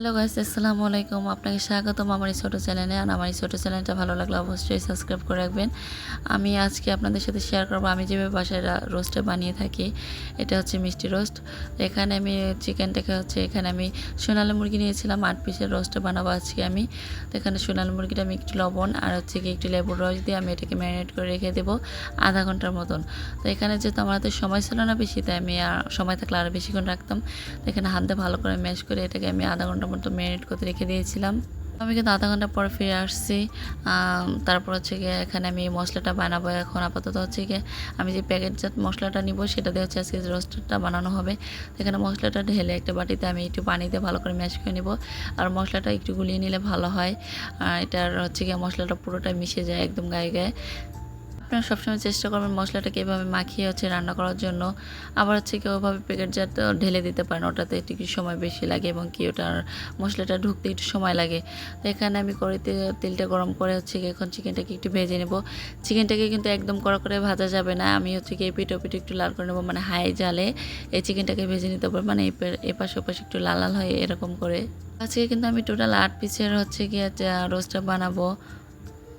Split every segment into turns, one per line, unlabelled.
Hello guys, আসসালামু আলাইকুম। আপনাকে স্বাগতম আমার এই ছোটো চ্যানেলে। আর আমার এই ছোটো চ্যানেলটা ভালো লাগলে অবশ্যই সাবস্ক্রাইব করে রাখবেন। আমি আজকে আপনাদের সাথে শেয়ার করব। আমি যেভাবে বাসায় রোস্টটা বানিয়ে থাকি, এটা হচ্ছে মিষ্টি রোস্ট এখানে আমি চিকেনটাকে হচ্ছে এখানে আমি সোনালি মুরগি নিয়েছিলাম। আট পিসের রোস্টটা বানাবো আজকে আমি। তো এখানে সোনালি মুরগিটা আমি একটু লবণ আর হচ্ছে কি একটু লেবুর রস দিয়ে আমি এটাকে ম্যারিনেট করে রেখে দেবো আধা ঘণ্টার মতন। তো এখানে যেহেতু আমার হাতে সময় ছিল না বেশি, তাই আমি সময় থাকলে আরও বেশিক্ষণ রাখতাম। তো এখানে হাত দিয়ে ভালো করে ম্যাশ করে এটাকে আমি আধা ঘণ্টার মতো ম্যারিনেট করতে রেখে দিয়েছিলাম। আমি কিন্তু আধা ঘণ্টা পর ফিরে আসছি। তারপর হচ্ছে গিয়ে এখানে আমি মশলাটা বানাবো। এখন আপাতত হচ্ছে গিয়ে আমি যে প্যাকেটজাত মশলাটা নিব, সেটা দিয়ে হচ্ছে আজকে রোস্টারটা বানানো হবে। এখানে মশলাটা ঢেলে একটা বাটিতে আমি একটু পানি দিয়ে ভালো করে ম্যাশ করে নিব। আর মশলাটা একটু গুলিয়ে নিলে ভালো হয়। এটার হচ্ছে গিয়ে মশলাটা পুরোটা মিশে যায় একদম গায়ে গায়ে। আপনারা সবসময় চেষ্টা করবেন মশলাটাকে এভাবে মাখিয়ে হচ্ছে রান্না করার জন্য। আবার হচ্ছে কি ওভাবে প্যাকেট জাত ঢেলে দিতে পারেন, ওটাতে একটু কি সময় বেশি লাগে এবং কি ওটার মশলাটা ঢুকতে একটু সময় লাগে। তো এখানে আমি কড়াইতে তেলটা গরম করে হচ্ছে কি এখন চিকেনটাকে একটু ভেজে নেব। চিকেনটাকে কিন্তু একদম কড়া করে ভাজা যাবে না। আমি হচ্ছে কি এপিট ওপিট একটু লাল করে নেব মানে হাই জালে। এই চিকেনটাকে ভেজে নিতে পারব মানে এপে- এপাশ ওপাশ একটু লাল লাল হয় এরকম করে। আজকে কিন্তু আমি টোটাল আট পিসের হচ্ছে গিয়ে রোস্টটা বানাবো।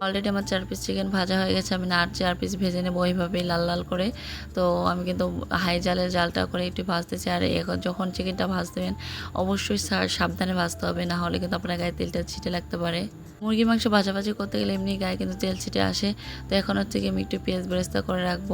অলরেডি আমার চার পিস চিকেন ভাজা হয়ে গেছে, আমি আর চার পিস ভেজে নেব ওইভাবেই লাল লাল করে। তো আমি কিন্তু হাই জালের জালটা করে একটু ভাজতেছি, আর যখন চিকেনটা ভাজতেবেন অবশ্যই সাবধানে ভাজতে হবে, না হলে কিন্তু আপনার গায়ে তেলটা ছিটে লাগতে পারে। মুরগি মাংস ভাজাভাজি করতে গেলে এমনি গায়ে কিন্তু তেল ছিটে আসে। তো এখন হচ্ছে কি আমি একটু পেঁয়াজ বেরেস্তা করে রাখব।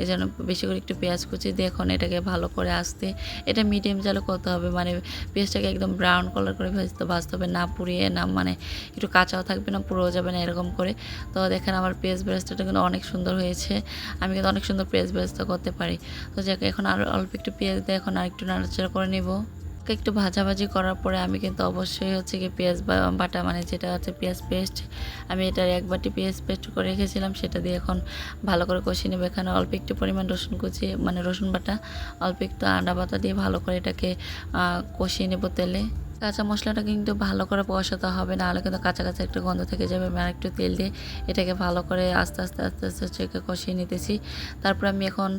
এই জন্য বেশি করে একটু পেঁয়াজ কুচি দিয়ে এখন এটাকে ভালো করে আসতে, এটা মিডিয়াম জালে করতে হবে। মানে পেঁয়াজটাকে একদম ব্রাউন কালার করে ভাজতে ভাজতে হবে, না পুড়িয়ে, না মানে একটু কাঁচাও থাকবে না পুরোও যাবে না, এরকম করে। তো দেখেন আমার পেঁয়াজ বেরেস্তাটা কিন্তু অনেক সুন্দর হয়েছে। আমি কিন্তু অনেক সুন্দর পেঁয়াজ বেরেস্তা করতে পারি। তো যাকে, এখন আর অল্প একটু পেঁয়াজ দিয়ে এখন আর একটু নাড়াচাড়া করে নেব। একটু ভাজাভাজি করার পরে আমি কিন্তু অবশ্যই হচ্ছে কি পেঁয়াজ বাটা মানে যেটা হচ্ছে পেঁয়াজ পেস্ট, আমি এটার এক বাটি পেঁয়াজ পেস্ট করে রেখেছিলাম, সেটা দিয়ে এখন ভালো করে কষিয়ে নেবে। এখানে অল্প একটু পরিমাণ রসুন কুচি মানে রসুন বাটা, অল্প একটু আদা বাটা দিয়ে ভালো করে এটাকে কষিয়ে নেব তেলে। কাঁচা মশলাটা কিন্তু ভালো করে কষাতে হবে, নাহলে কিন্তু কাঁচা কাঁচা একটু গন্ধ থেকে যাবে। আমি একটু তেল দিয়ে এটাকে ভালো করে আস্তে আস্তে আস্তে আস্তে একে কষিয়ে নিতেছি। তারপর আমি এখন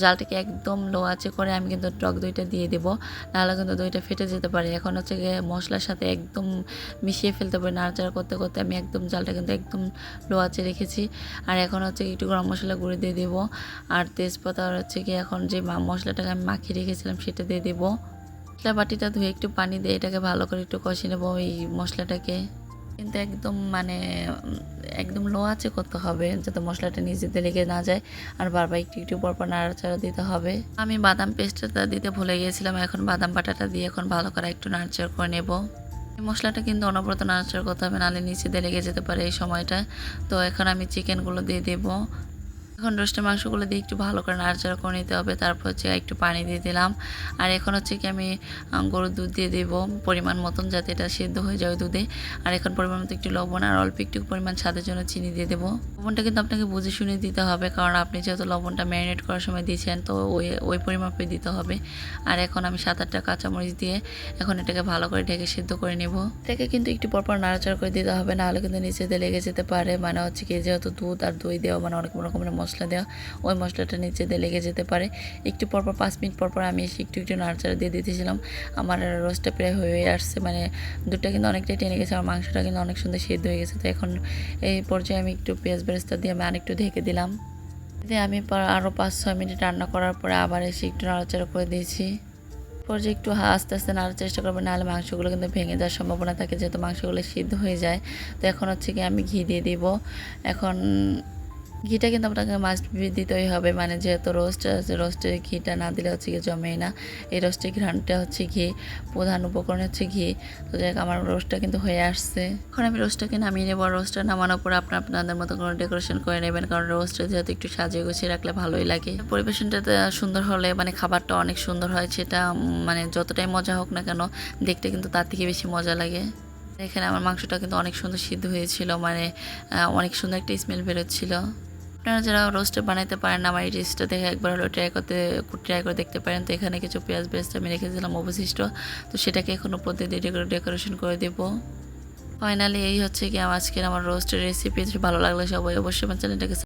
জালটাকে একদম লো আঁচে করে আমি কিন্তু টক দইটা দিয়ে দেবো, নাহলে কিন্তু দইটা ফেটে যেতে পারে। এখন হচ্ছে গিয়ে মশলার সাথে একদম মিশিয়ে ফেলতে পারি, নাড়াচাড়া করতে করতে আমি একদম জালটা কিন্তু একদম লো আঁচে রেখেছি। আর এখন হচ্ছে একটু গরম মশলা গুঁড়ো দিয়ে দেবো, আর তেজপাতা হচ্ছে কি এখন যে মশলাটাকে আমি মাখিয়ে রেখেছিলাম সেটা দিয়ে দেবো। মশলা বাটিটা ধুয়ে একটু পানি দিয়ে এটাকে ভালো করে একটু কষে নেব এই মশলাটাকে। কিন্তু একদম মানে একদম লো আছে করতে হবে, যাতে মশলাটা নিজেতে লেগে না যায়। আর বারবার একটু একটু পরপর নাড়াচাড়া দিতে হবে। আমি বাদাম পেস্টটা দিতে ভুলে গিয়েছিলাম, এখন বাদাম বাটাটা দিয়ে এখন ভালো করে একটু নাড়াচাড়া করে নেব। মশলাটা কিন্তু অনবরত নাড়াচাড়া করতে হবে, নাহলে নিচে দিয়ে লেগে যেতে পারে এই সময়টা। তো এখন আমি চিকেনগুলো দিয়ে দেবো। এখন রোস্টের মাংসগুলো দিয়ে একটু ভালো করে নাড়াচাড়া করে নিতে হবে। তারপর হচ্ছে একটু পানি দিয়ে দিলাম। আর এখন হচ্ছে কি আমি গরুর দুধ দিয়ে দেবো পরিমাণ মতন যাতে এটা সেদ্ধ হয়ে যায় দুধে। আর এখন পরিমাণ মতো একটু লবণ আর অল্প একটু পরিমাণ স্বাদের জন্য চিনি দিয়ে দেবো। লবণটা কিন্তু আপনাকে বুঝে শুনে দিতে হবে কারণ আপনি যেহেতু লবণটা ম্যারিনেট করার সময় দিয়েছেন তো ওই ওই পরিমাপে দিতে হবে। আর এখন আমি সাত আটটা কাঁচামরিচ দিয়ে এখন এটাকে ভালো করে ঢেকে সিদ্ধ করে নেব। এটাকে কিন্তু একটু পরপর নাড়াচাড়া করে দিতে হবে, নাহলে কিন্তু নিচেতে লেগে যেতে পারে। মানে হচ্ছে কি যেহেতু দুধ আর দই দেওয়া মানে অনেক রকমের মশলা দেওয়া, ওই মশলাটা নিচে দিয়ে লেগে যেতে পারে। একটু পরপর পাঁচ মিনিট পরপর আমি এসে একটু একটু নাড়াচাড়া দিয়ে দিতেছিলাম। আমার রোস্টটা প্রায় হয়ে আসছে মানে দুধটা কিন্তু অনেকটাই টেনে গেছে, আর মাংসটা কিন্তু অনেক সুন্দর সিদ্ধ হয়ে গেছে। তো এখন এই পর্যায়ে আমি একটু পেঁয়াজ বেরেস্তা দিয়ে আমি আরেকটু ঢেকে দিলাম। আমি আরও পাঁচ ছয় মিনিট রান্না করার পরে আবার এসে একটু নাড়াচাড়া করে দিয়েছি। পর্যায়ে একটু আস্তে আস্তে নাড়ার চেষ্টা করবেন নাহলে মাংসগুলো কিন্তু ভেঙে যাওয়ার সম্ভাবনা থাকে, যেহেতু মাংসগুলো সিদ্ধ হয়ে যায়। তো এখন হচ্ছে কি আমি ঘি দিয়ে দিব। এখন ঘিটা কিন্তু আপনাকে মাস্ট দিতেই হবে। মানে যেহেতু রোস্ট আছে রোস্টের ঘিটা না দিলে হচ্ছে কি জমেই না। এই রোস্টের ঘ্রাণটা হচ্ছে ঘি, প্রধান উপকরণ হচ্ছে ঘি। তো যাই আমার রোস্টটা কিন্তু হয়ে আসছে। এখন আমি রোস্টটাকে নামিয়ে নেব। রোস্টটা নামানোর পর আপনার আপনাদের মতো কোনো ডেকোরেশন করে নেবেন। কারণ রোস্টটা যেহেতু একটু সাজিয়ে গুছিয়ে রাখলে ভালোই লাগে। পরিবেশনটা সুন্দর হলে মানে খাবারটা অনেক সুন্দর হয়। সেটা মানে যতটাই মজা হোক না কেন, দেখতে কিন্তু তার থেকে বেশি মজা লাগে। এখানে আমার মাংসটা কিন্তু অনেক সুন্দর সিদ্ধ হয়েছিল। মানে অনেক সুন্দর একটা স্মেল বেরোচ্ছিল। আপনারা যারা রোস্টে বানাইতে পারেন আমার এই রেসিপিটা দেখে একবার হলো ট্রাই করতে ট্রাই করে দেখতে পারেন। তো এখানে কিছু পেঁয়াজ বেস্ট আমি রেখেছিলাম অবশিষ্ট। তো সেটাকে এখন উপর দিয়ে দিয়ে ডেকোরে- ডেকোরেশন করে দেবো। ফাইনালি এই হচ্ছে কি আজকের আমার রোস্টের রেসিপি ভালো লাগলে সবাই অবশ্যই আমার চ্যানেলটাকে